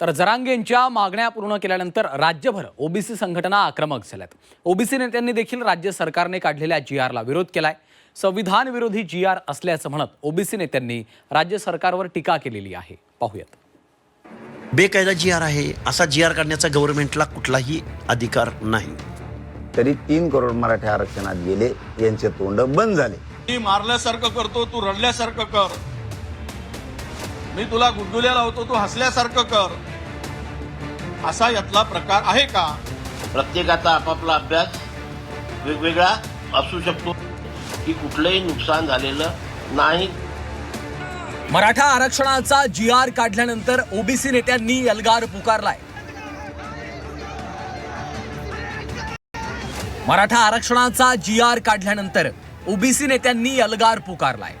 तर जरांगेंच्या मागण्या पूर्ण केल्यानंतर राज्यभर ओबीसी संघटना आक्रमक झाल्यात. ओबीसी नेत्यांनी देखील राज्य सरकारने काढलेल्या जी आरला विरोध केलाय. संविधान विरोधी जी आर असल्याचं म्हणत ओबीसी नेत्यांनी राज्य सरकारवर टीका केलेली आहे. पाहूयात. बेकायदा जी आर आहे. असा जी आर काढण्याचा गव्हर्नमेंटला कुठलाही अधिकार नाही. तरी तीन करोड मराठी आरक्षणात गेले यांचे तोंड बंद झाले. मी मारल्यासारखं करतो तू रडल्यासारखं कर. मी तुला गुड्डुल्या लावतो तू हसल्यासारखं कर. असा यातला प्रकार आहे का? प्रत्येकाचा आपापला अभ्यास वेगवेगळा असू शकतो. की कुठलंही नुकसान झालेलं नाही. मराठा आरक्षणाचा जी आर काढल्यानंतर ओबीसी नेत्यांनी एल्गार पुकारलाय. मराठा आरक्षणाचा जी आर काढल्यानंतर ओबीसी नेत्यांनी एल्गार पुकारलाय.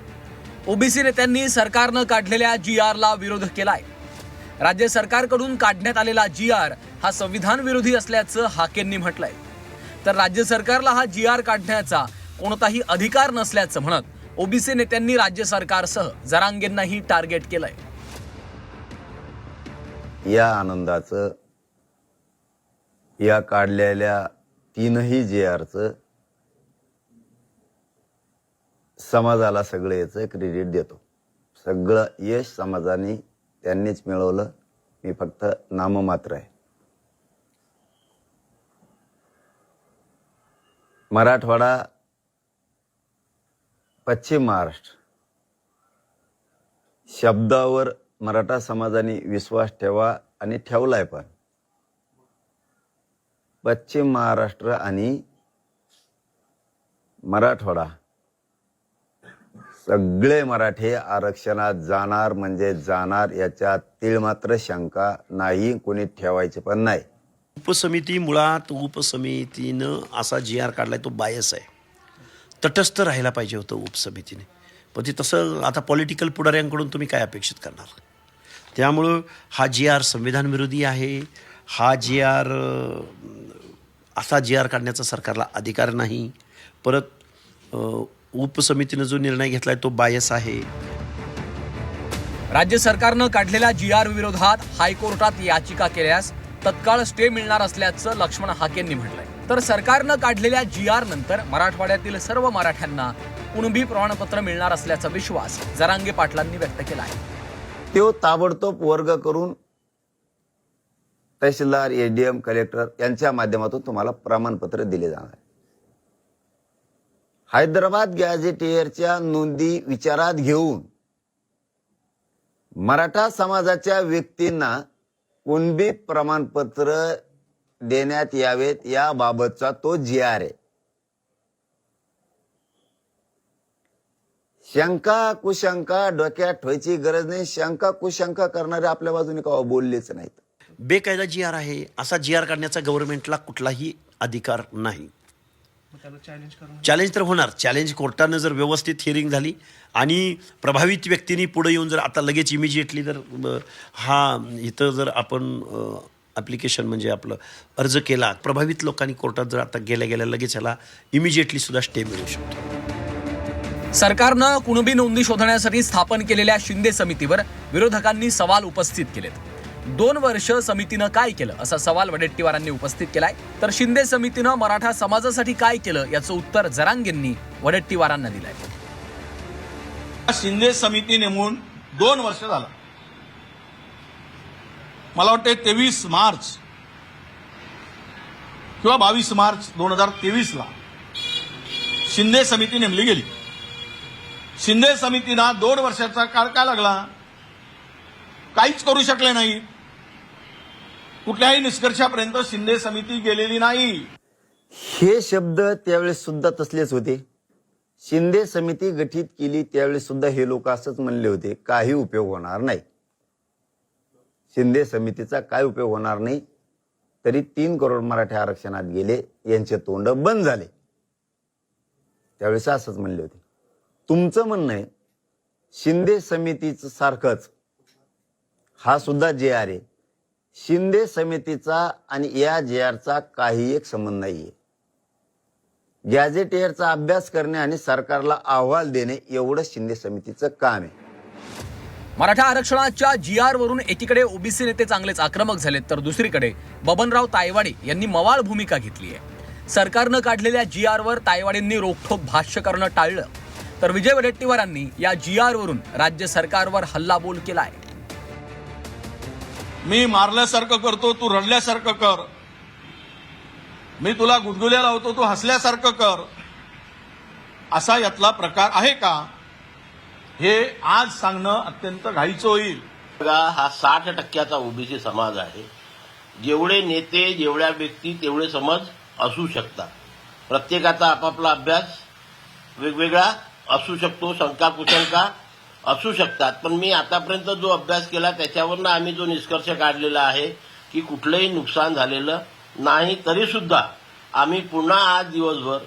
ओबीसी नेत्यांनी सरकारनं काढलेल्या जी आरला विरोध केलाय. राज्य सरकारकडून काढण्यात आलेला जी आर हा संविधान विरोधी असल्याचं हाकेंनी म्हटलंय. तर राज्य सरकारला हा जी आर काढण्याचा कोणताही अधिकार नसल्याचं म्हणत ओबीसी नेत्यांनी राज्य सरकारसह जरांगेंनाही टार्गेट केलंय. या आनंदाचं या काढलेल्या तीनही जे आरचं समाजाला सगळं याचं क्रेडिट देतो. सगळं यश समाजाने त्यांनीच मिळवलं. मी फक्त नाममात्र आहे. मराठवाडा पश्चिम महाराष्ट्र. शब्दावर मराठा समाजाने विश्वास ठेवा आणि ठेवलाय पण. पश्चिम महाराष्ट्र आणि मराठवाडा. सगळे मराठे आरक्षणात जाणार म्हणजे जाणार याच्यात तीळ मात्र शंका नाही कोणी ठेवायचे पण नाही. उपसमिती मुळात उपसमितीनं असा जी आर काढलाय तो बायस आहे. तटस्थ राहायला पाहिजे होतं उपसमितीने. पण ते तसं आता पॉलिटिकल पुढाऱ्यांकडून तुम्ही काय अपेक्षित करणार? त्यामुळं हा जी आर संविधान विरोधी आहे. हा जी आर असा जी आर काढण्याचा सरकारला अधिकार नाही. परत उपसमितीनं जो निर्णय घेतलाय तो बायस आहे. राज्य सरकारनं काढलेल्या जी आर विरोधात हायकोर्टात याचिका केल्यास तत्काळ स्टे मिळणार असल्याचं लक्ष्मण हाकेंनी म्हटलंय. तर सरकारनं काढलेल्या जी आर नंतर मराठवाड्यातील सर्व मराठ्यांना कुणबी प्रमाणपत्र मिळणार असल्याचा विश्वास जरांगे पाटलांनी व्यक्त केला आहे. तो ताबडतोब वर्ग करून तहसीलदार एडीएम कलेक्टर यांच्या माध्यमातून तुम्हाला प्रमाणपत्र दिले जाणार आहे. हैदराबाद गॅझेटियरच्या नोंदी विचारात घेऊन मराठा समाजाच्या व्यक्तींना कुणबी प्रमाणपत्र देण्यात यावेत याबाबतचा तो जी आर आहे शंका कुशंका डोक्यात ठेवायची गरज नाही. शंका कुशंका करणारे आपल्या बाजूने का बोललेच नाहीत. बेकायदा जी आर आहे असा जी आर काढण्याचा गव्हर्नमेंटला कुठलाही अधिकार नाही. चॅलेंज तर होणार. चॅलेंज कोर्टानं जर व्यवस्थित हिअरिंग झाली आणि प्रभावित व्यक्तींनी पुढे येऊन जर आता लगेच इमिजिएटली जर हा इथं जर आपण ॲप्लिकेशन म्हणजे आपलं अर्ज केला प्रभावित लोकांनी कोर्टात जर आता गेल्या गेल्या लगेच ह्याला इमिजिएटली सुद्धा स्टे मिळू शकतो. सरकारनं कुणबी नोंदी शोधण्यासाठी स्थापन केलेल्या शिंदे समितीवर विरोधकांनी सवाल उपस्थित केलेत. दोन वर्ष समितीनं काय केलं? असा सवाल वडेट्टीवारांनी उपस्थित केलाय. तर शिंदे समितीनं मराठा समाजासाठी काय केलं? याचं उत्तर जरांगेंनी वडेट्टीवारांना दिलंय. शिंदे समिती नेमून दोन वर्ष झालं. मला वाटते तेवीस मार्च किंवा बावीस मार्च दोन हजार तेवीसला शिंदे समिती नेमली गेली. शिंदे समितीला दोन वर्षाचा काळ काय लागला? काहीच करू शकले नाही कुठल्याही निष्कर्षापर्यंत शिंदे समिती गेलेली नाही. हे शब्द त्यावेळेस सुद्धा तसलेच होते. शिंदे समिती गठीत केली त्यावेळेस सुद्धा हे लोक असंच म्हणले होते काही उपयोग होणार नाही. शिंदे समितीचा काय उपयोग होणार नाही? तरी तीन करोड मराठी आरक्षणात गेले यांचे तोंड बंद झाले. त्यावेळेस असंच म्हणले होते. तुमचं म्हणणं आहे शिंदे समितीचं सारखंच हा सुद्धा जे आर आहे शिंदे समितीचा आणि या जे आरचा काही एक संबंध नाहीये. गॅझेटियरचा अभ्यास करणे आणि सरकारला अहवाल देणे एवढं शिंदे समितीचं काम आहे. मराठा आरक्षणाच्या जी आर वरून एकीकडे ओबीसी नेते चांगलेच आक्रमक झालेत तर दुसरीकडे बबनराव तायवाडे यांनी मवाळ भूमिका घेतली आहे. सरकारनं काढलेल्या जी आरवर तायवाडेंनी रोखोक भाष्य करणं टाळलं. तर विजय वडेट्टीवारांनी या जी आर वरून राज्य सरकारवर हल्लाबोल केला आहे मी मारल्यासारखं करतो तू रडल्यासारखं कर. मी तुला गुदगुल्या लावतो तू हसल्यासारखं कर. असा यातला प्रकार आहे का? हे आज सांगणं अत्यंत घाईचं होईल. हा साठ टक्क्याचा ओबीसी समाज आहे. जेवढे नेते जेवढ्या व्यक्ती तेवढे समज असू शकतात. प्रत्येकाचा आपापला अभ्यास वेगवेगळा असू शकतो शंका कुशंका असू शकतात. पण मी आतापर्यंत जो अभ्यास केला त्याच्यावरनं आम्ही जो निष्कर्ष काढलेला आहे की कुठलंही नुकसान झालेलं नाही तरी सुद्धा आम्ही पुन्हा आज दिवसभर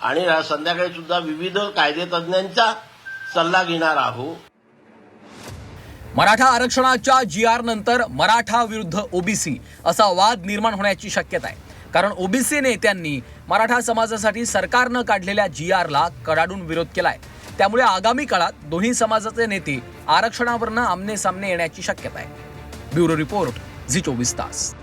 आणि संध्याकाळी सुद्धा विविध कायदेतज्ञांचा सल्ला घेणार आहोत. मराठा आरक्षणाच्या जी आर नंतर मराठा विरुद्ध ओबीसी असा वाद निर्माण होण्याची शक्यता आहे. कारण ओबीसी नेत्यांनी मराठा समाजासाठी सरकारनं काढलेल्या जी आरला कडाडून विरोध केला आहे त्यामुळे आगामी काळात दोन्ही समाजाचे नेते आरक्षणावरनं आमने सामने येण्याची शक्यता आहे. ब्युरो रिपोर्ट झी चोवीस तास.